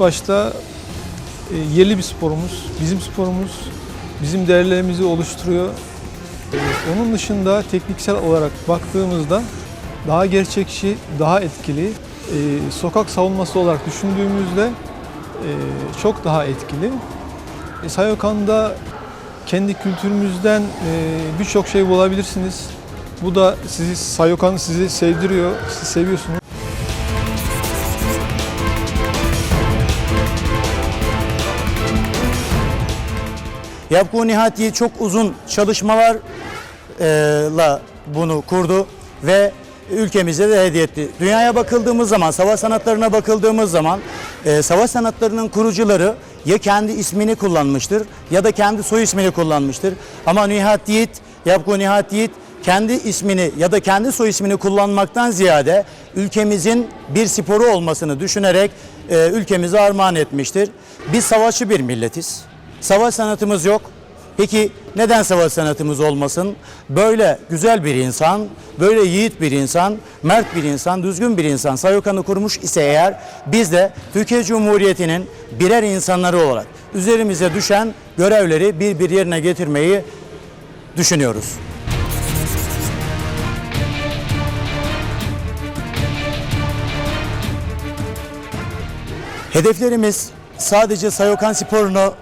Başta e, yerli bir sporumuz, bizim sporumuz, bizim değerlerimizi oluşturuyor. E, onun dışında tekniksel olarak baktığımızda daha gerçekçi, daha etkili, e, sokak savunması olarak düşündüğümüzde e, çok daha etkili. E, Sayokan'da kendi kültürümüzden e, birçok şey bulabilirsiniz. Bu da sizi Sayokan sizi sevdiriyor, siz seviyorsunuz. Yapku Nihati çok uzun çalışmalarla bunu kurdu ve ülkemize de hediye etti. Dünyaya bakıldığımız zaman, savaş sanatlarına bakıldığımız zaman e, savaş sanatlarının kurucuları ya kendi ismini kullanmıştır ya da kendi soy ismini kullanmıştır. Ama Nihat Yiğit, Yapku Nihat Yiğit kendi ismini ya da kendi soy ismini kullanmaktan ziyade ülkemizin bir sporu olmasını düşünerek e, ülkemize armağan etmiştir. Biz savaşçı bir milletiz. Savaş sanatımız yok. Peki neden savaş sanatımız olmasın? Böyle güzel bir insan, böyle yiğit bir insan, mert bir insan, düzgün bir insan Sayokan'ı kurmuş ise eğer biz de Türkiye Cumhuriyeti'nin birer insanları olarak üzerimize düşen görevleri bir bir yerine getirmeyi düşünüyoruz. Hedeflerimiz sadece Sayokan sporunu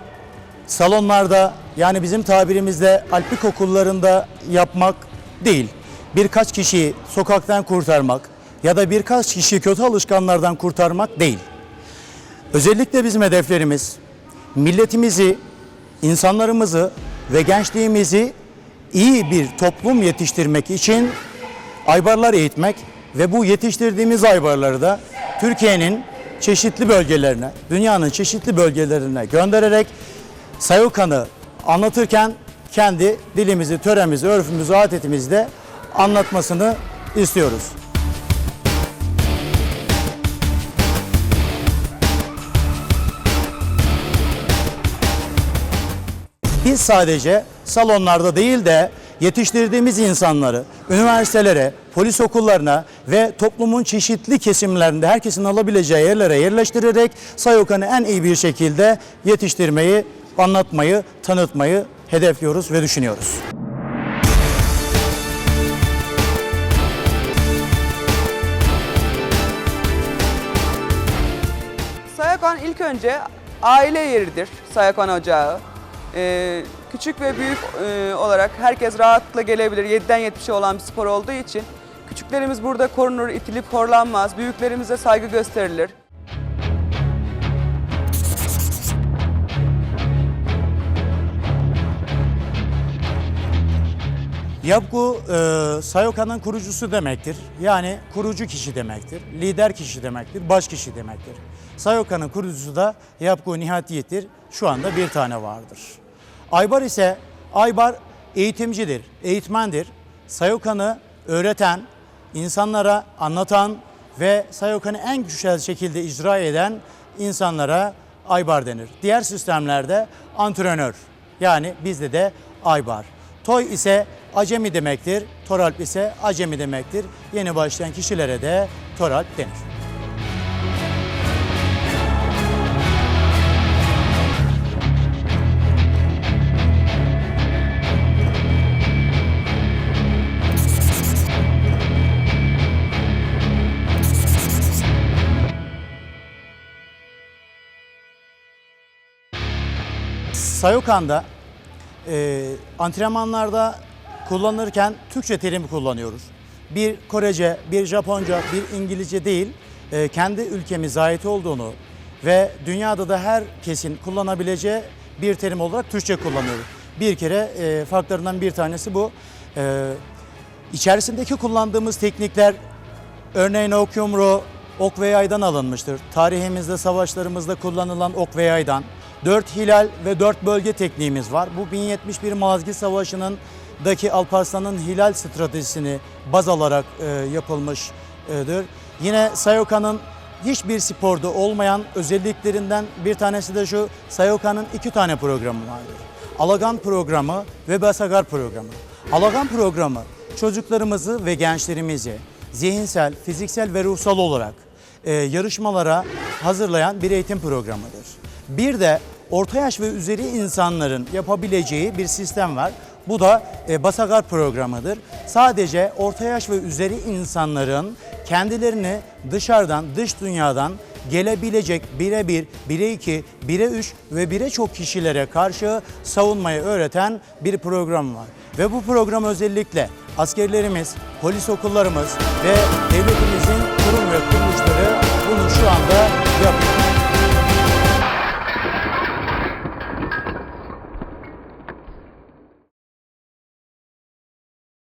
salonlarda yani bizim tabirimizde alpik okullarında yapmak değil. Birkaç kişiyi sokaktan kurtarmak ya da birkaç kişiyi kötü alışkanlardan kurtarmak değil. Özellikle bizim hedeflerimiz milletimizi, insanlarımızı ve gençliğimizi iyi bir toplum yetiştirmek için aybarlar eğitmek ve bu yetiştirdiğimiz aybarları da Türkiye'nin çeşitli bölgelerine, dünyanın çeşitli bölgelerine göndererek Sayokan'ı anlatırken kendi dilimizi, töremizi, örfümüzü, adetimizi de anlatmasını istiyoruz. Biz sadece salonlarda değil de yetiştirdiğimiz insanları üniversitelere, polis okullarına ve toplumun çeşitli kesimlerinde herkesin alabileceği yerlere yerleştirerek Sayokan'ı en iyi bir şekilde yetiştirmeyi, anlatmayı, tanıtmayı hedefliyoruz ve düşünüyoruz. Sayakan ilk önce aile yeridir Sayakan Ocağı. Ee, küçük ve büyük e, olarak herkes rahatlıkla gelebilir. 7'den 70'e olan bir spor olduğu için küçüklerimiz burada korunur, itilip horlanmaz. Büyüklerimize saygı gösterilir. Yapgu e, Sayoka'nın kurucusu demektir. Yani kurucu kişi demektir. Lider kişi demektir. Baş kişi demektir. Sayoka'nın kurucusu da Yapgu Nihatiyet'tir. Şu anda bir tane vardır. Aybar ise Aybar eğitimcidir, eğitmendir. Sayoka'nı öğreten, insanlara anlatan ve Sayoka'nı en güzel şekilde icra eden insanlara Aybar denir. Diğer sistemlerde antrenör yani bizde de Aybar. Toy ise acemi demektir, Toralp ise acemi demektir. Yeni başlayan kişilere de Toralp denir. Sayokan'da e, antrenmanlarda kullanırken Türkçe terimi kullanıyoruz. Bir Korece, bir Japonca, bir İngilizce değil, e, kendi ülkemize ait olduğunu ve dünyada da herkesin kullanabileceği bir terim olarak Türkçe kullanıyoruz. Bir kere e, farklarından bir tanesi bu. E, içerisindeki kullandığımız teknikler Örneğin ok yumruğu ok ve yaydan alınmıştır. Tarihimizde, savaşlarımızda kullanılan ok ve yaydan. Dört hilal ve dört bölge tekniğimiz var. Bu 1071 Malazgirt Savaşı'nın daki Alparslan'ın hilal stratejisini baz alarak e, yapılmıştır. Yine Sayoka'nın hiçbir sporda olmayan özelliklerinden bir tanesi de şu. Sayoka'nın iki tane programı vardır. Alagan programı ve Basagar programı. Alagan programı çocuklarımızı ve gençlerimizi zihinsel, fiziksel ve ruhsal olarak e, yarışmalara hazırlayan bir eğitim programıdır. Bir de orta yaş ve üzeri insanların yapabileceği bir sistem var. Bu da e, Basagar programıdır. Sadece orta yaş ve üzeri insanların kendilerini dışarıdan, dış dünyadan gelebilecek bire bir, bire iki, bire üç ve bire çok kişilere karşı savunmayı öğreten bir program var. Ve bu program özellikle askerlerimiz, polis okullarımız ve devletimizin kurum ve kuruluşları bunu şu anda yapıyor.